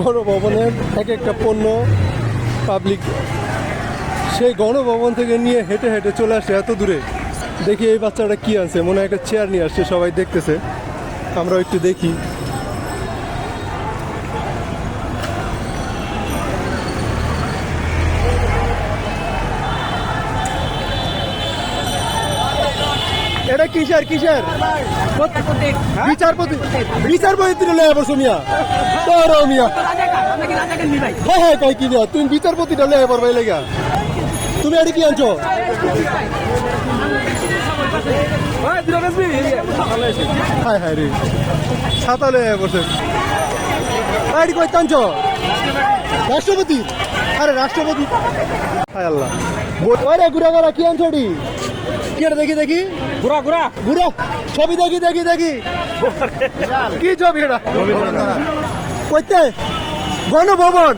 গণভবনের এক একটা পণ্য পাবলিক সেই গণভবন থেকে নিয়ে হেঁটে হেঁটে চলে আসে এত দূরে। দেখি এই বাচ্চাটা কি আছে মনে হয় একটা চেয়ার নিয়ে আসছে, সবাই দেখতেছে। আমরা একটু দেখি। এটা কিসের কিসের? বিচারপতি বিচারপতি তুলে লয়ে বসো মিয়া তোর মিয়া। হ্যাঁ কি মিয়া? তুমি বিচারপতিটা লয়ে পড়বে লেগা তুমি এটি কি আনছো? হায় হায় রে। ছাতা বসে এটি কই টানছো রাষ্ট্রপতি? আরে, রাষ্ট্রপতি। হায় আল্লাহ। ওরে, ঘুরা ঘুরা কি আনছো এটি দেখি দেখি। ঘুরা ঘুরা। ঘুরো। ছবি দেখি দেখি দেখি। কি ছবি এটা? কইতে গণভবন।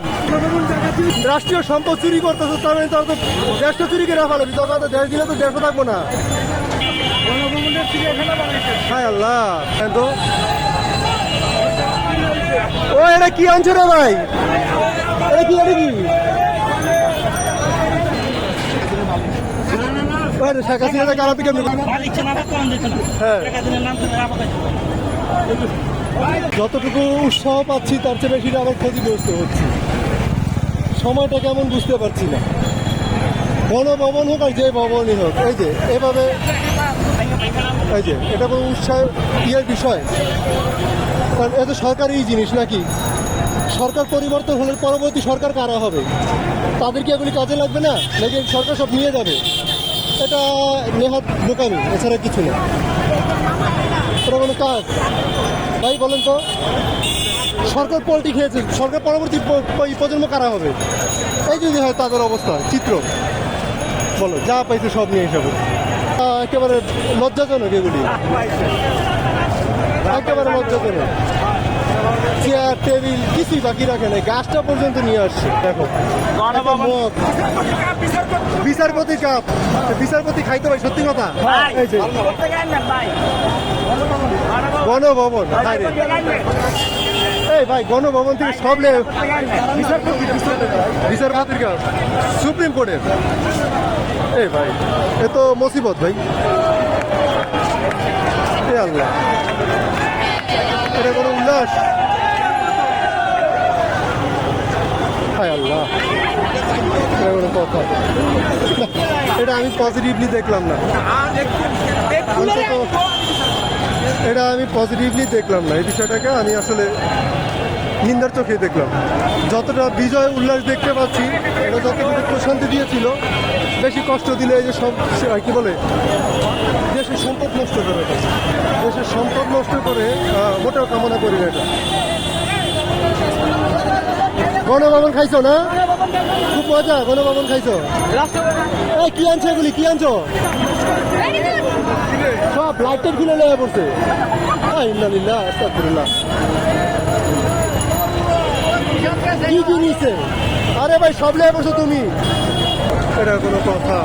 রাষ্ট্রীয় সম্পদ চুরি করতেছে তার মানে তারা তো দেশটা চুরি করে ফেলাবি তখন তো দেশ দিলে তো দেশও থাকব না। হায় আল্লাহ। তো ও এটা কি আনছে রে ভাই? এটা কি এটা কি ওই রে, হ্যাঁ। যতটুকু উৎসাহ পাচ্ছি, তার চেয়ে বেশি আবার ক্ষতিগ্রস্ত হচ্ছি। সময়টা কেমন বুঝতে পারছি না। গণভবন হোক আর যে ভবনই হোক, এই যে, এভাবে, এই যে, এটা কোনো উৎসাহ ইয়ের বিষয়। কারণ এ তো সরকারি জিনিস নাকি? সরকার পরিবর্তন হলে পরবর্তী সরকার কারা হবে? তাদের কি এগুলি কাজে লাগবে না? নাকি সরকার সব নিয়ে যাবে? এটা নেহাত বোকামি এছাড়া কিছু না। এটা কোনো কাজ। ভাই বলেন তো সরকার পোল্ট্রি খেয়েছে সরকার পরবর্তী প্রজন্ম কারা হবে? এই যদি হয় তাদের অবস্থা চিত্র। বলো যা পাইছে সব নিয়ে হিসাবে আহ, একেবারে লজ্জাজনক এগুলি। একেবারে লজ্জাজনক। চেয়ার টেবিল কিছুই বাকি রাখে নাই। গাছটা পর্যন্ত নিয়ে আসছে দেখো। বিচারপতি কাপ। বিচারপতি খাইতে ভাই সত্যি কথা? গণভবন এই ভাই গণভবন থেকে সব লে বিচারপতি বিচারপতির কাপ। সুপ্রিম কোর্টের এই ভাই এ তো মুসিবত ভাই। আল্লাহ। উল্লাস হায় আল্লাহ। কথা। এটা আমি পজিটিভলি দেখলাম না। এটা আমি পজিটিভলি দেখলাম না। এই বিষয়টাকে আমি আসলে নিন্দার চোখে দেখলাম। যতটা বিজয় উল্লাস দেখতে পাচ্ছি, এটা যতটুকু প্রশান্তি দিয়েছিল, বেশি কষ্ট দিলে এই যে সব কি বলে, দেশের সম্পদ নষ্ট করে দেশের সম্পদ নষ্ট করে মোটেও কামনা করি না এটা। গণভবন খাইছো না? খুব মজা, গণভবন খাইছো? এই, কি আনছো এগুলি? কি আনছো? সব লাইটের খুলে লেগে পড়ছে। ইন্নালিল্লাহ, আস্তাগফিরুল্লাহ। কি কি নিছে আরে ভাই সব লেগে পড়ছো তুমি। এটা কোনো কথা।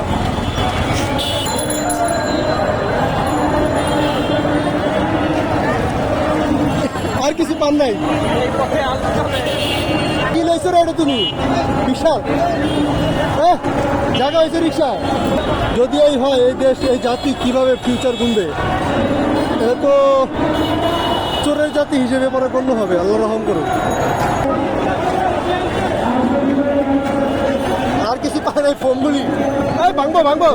আর কিছু পান নাই? কি লইছো রে তুমি? বিশাল। হ্যাঁ জায়গা হয়েছে রিক্সা। যদি এই হয় এই দেশ এই জাতি কীভাবে ফিউচার গুনবে এটা তো চোরের জাতি হিসেবে পরে গণ্য হবে আল্লাহ রহম করুন পায় নাই ফোনগুলি। এই ভাঙবো ভাঙবো।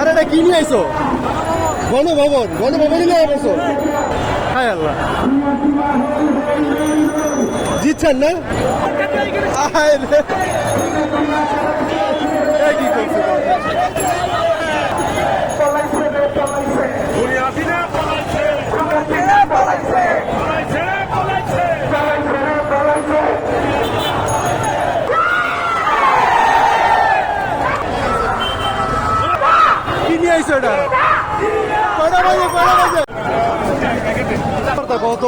আরে এটা কি নিয়ে আইসো গণভবন, গণভবনই নিয়ে আইসো হায় আল্লাহ। জিতছেন না? আয় রে। কি করছে? নিয়ে এটা কয়টা বাজে কয়টা বাজে? কত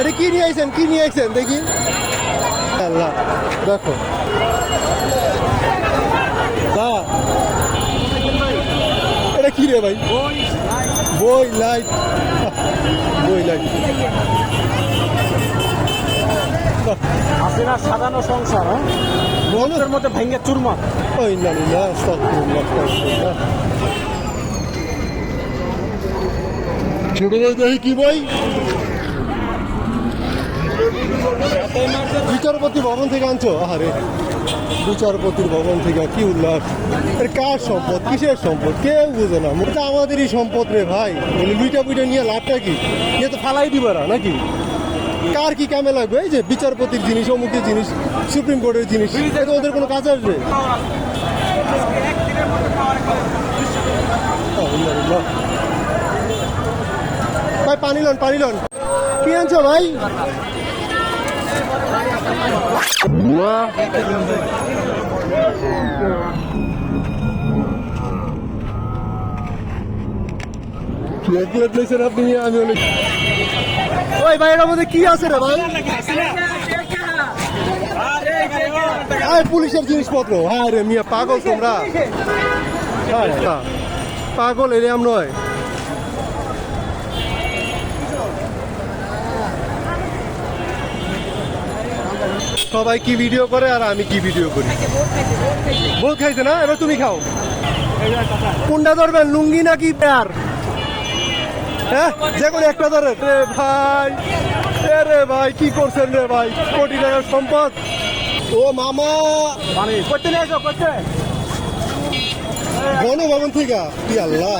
এটা কি নিয়ে আইছেন? কি নিয়ে আইছেন? দেখি। আল্লাহ, দেখো। এটা কি রে ভাই? বই লাইট। বই লাইট। হাসিনা সাজানো সংসার হ্যাঁ? এর মধ্যে ভেঙে চুরমা ওই না না। ছোট ভাই? দেখি কি বই বিচারপতি ভবন থেকে আনছো? আহারে, বিচারপতির ভবন থেকে কি উল্লাস। এর কার সম্পদ? কিসের সম্পদ? কেউ বুঝে না। আমাদেরই সম্পদ রে ভাই। লুইটা বুইটা নিয়ে লাভটা কি? নিয়ে তো ফালাই দিবারা নাকি? কার কি কামে লাগবে? এই যে বিচারপতির জিনিস, অমুকের জিনিস, সুপ্রিম কোর্টের জিনিস এটা ওদের কোনো কাজ আসবে। ভাই, পানি লন পানি লন। কি আনছো ভাই? আপনি আমি অনেক ওই ভাই এটার মধ্যে কি আছে রে ভাই? আয় পুলিশের জিনিসপত্র। হ্যাঁ রে মিয়া পাগল তোমরা। হ্যাঁ, না, পাগল এরিয়াম নয়। সবাই কি ভিডিও করে আর আমি কি ভিডিও করি? বল খাইছে না? এবার তুমি খাও। কোনটা ধরবেন লুঙ্গি নাকি প্যার? হ্যাঁ যে কোনো একটা ধরেন রে ভাই এ রে ভাই কি করছেন রে ভাই কোটি টাকার সম্পদ ও মামা মানে করতে নিয়ে এসো করতে গণভবন থেকে কি আল্লাহ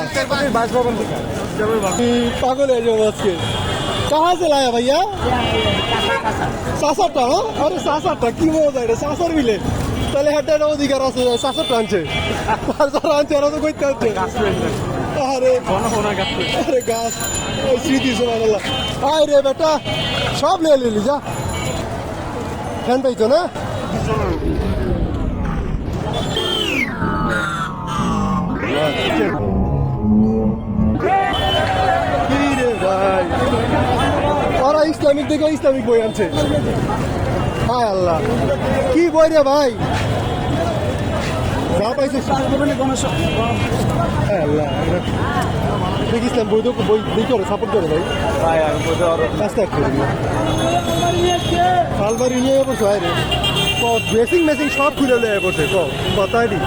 বাসভবন থেকে কি পাগল হয়ে যাবো আজকে কাহা से लाया भैया সাসারটা হ্যাঁ আরে সাসারটা কি মজা এটা সাসার মিলে তাহলে হেঁটে এটা অধিকার আছে সাসারটা আনছে আর যারা আনছে এরা তো করতে আনছে আরে বেটা, সব নিয়ে নিলি যা। ফ্যান পাইছো না? ওরা ইসলামিক থেকে ইসলামিক বই আনছে। হায় আল্লাহ। কি বই রে ভাই? যা পাইছে আল্লাহ। ঠিক ইসলাম বই বই বই করে সাপোর্ট করে ভাই। আস্তে আস্তে শালবাড়ি নিয়ে বসে ভাই রে ড্রেসিং মেসিং সব খুলে নিয়ে বসে তো কথাই দি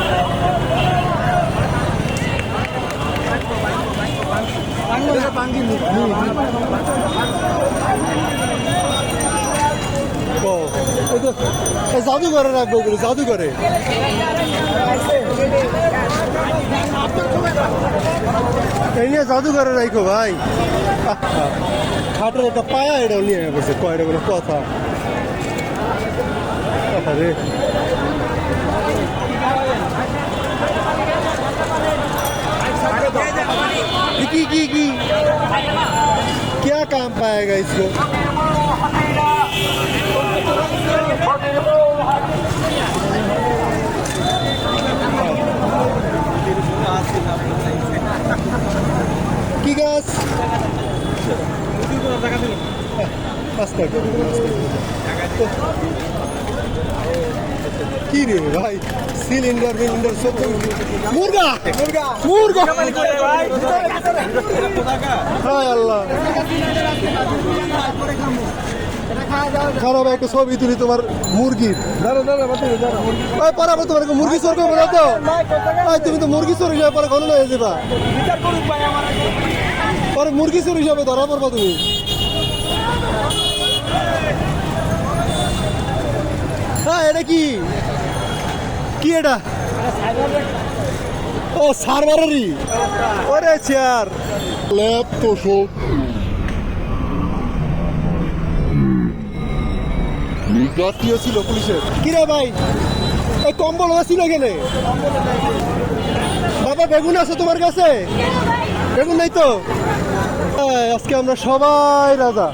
ও, এই তো এই জাদুঘরে রাখবো বলে জাদুঘরে এই নিয়ে জাদুঘরে রাখো ভাই খাটের একটা পায়া এটাও নিয়ে বসে কয়টা কোনো কথা আরে की की की क्या काम पाएगा इसको কি গাছ। কি রে ভাই? সিলিন্ডার বিলিন্ডার সব মুরগা! মুরগা! মুরগা! আল্লাহ। খারাপ একটা ছবি তুলি তোমার মুরগির ওই পারাবো তোমার মুরগি চোর করব না তো। ওই তুমি তো মুরগি চোর হিসাবে পরে ঘন হয়ে যাবা। পরে মুরগি চোর হিসাবে ধরা পড়বা তুমি। হ্যাঁ এটা কি? কি এটা? ও, সার্ভারেরই। ওরে, চেয়ার। ল্যাপ তো সব জাতীয় ছিল পুলিশের। কিরে ভাই? এই কম্বল ছিল কেনে? বাবা বেগুন আছে তোমার কাছে? বেগুন নাই তো? আজকে আমরা সবাই রাজা।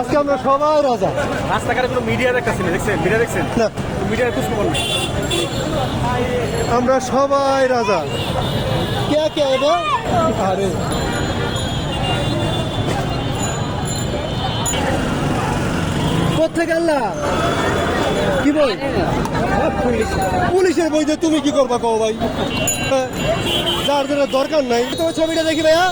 আজকে আমরা সবাই রাজা। রাস্তাঘাটে কোনো মিডিয়া দেখতেছি দেখছেন? মিডিয়া দেখছেন? না। মিডিয়ার খোঁজ খবর নেই। আমরা সবাই রাজা। কে কে আরে। আনলা কি বই পুলিশের বই তুমি কি করবা কও ভাই? হ্যাঁ, যার দরকার নাই। তোমার ছবিটা দেখি ভাইয়া।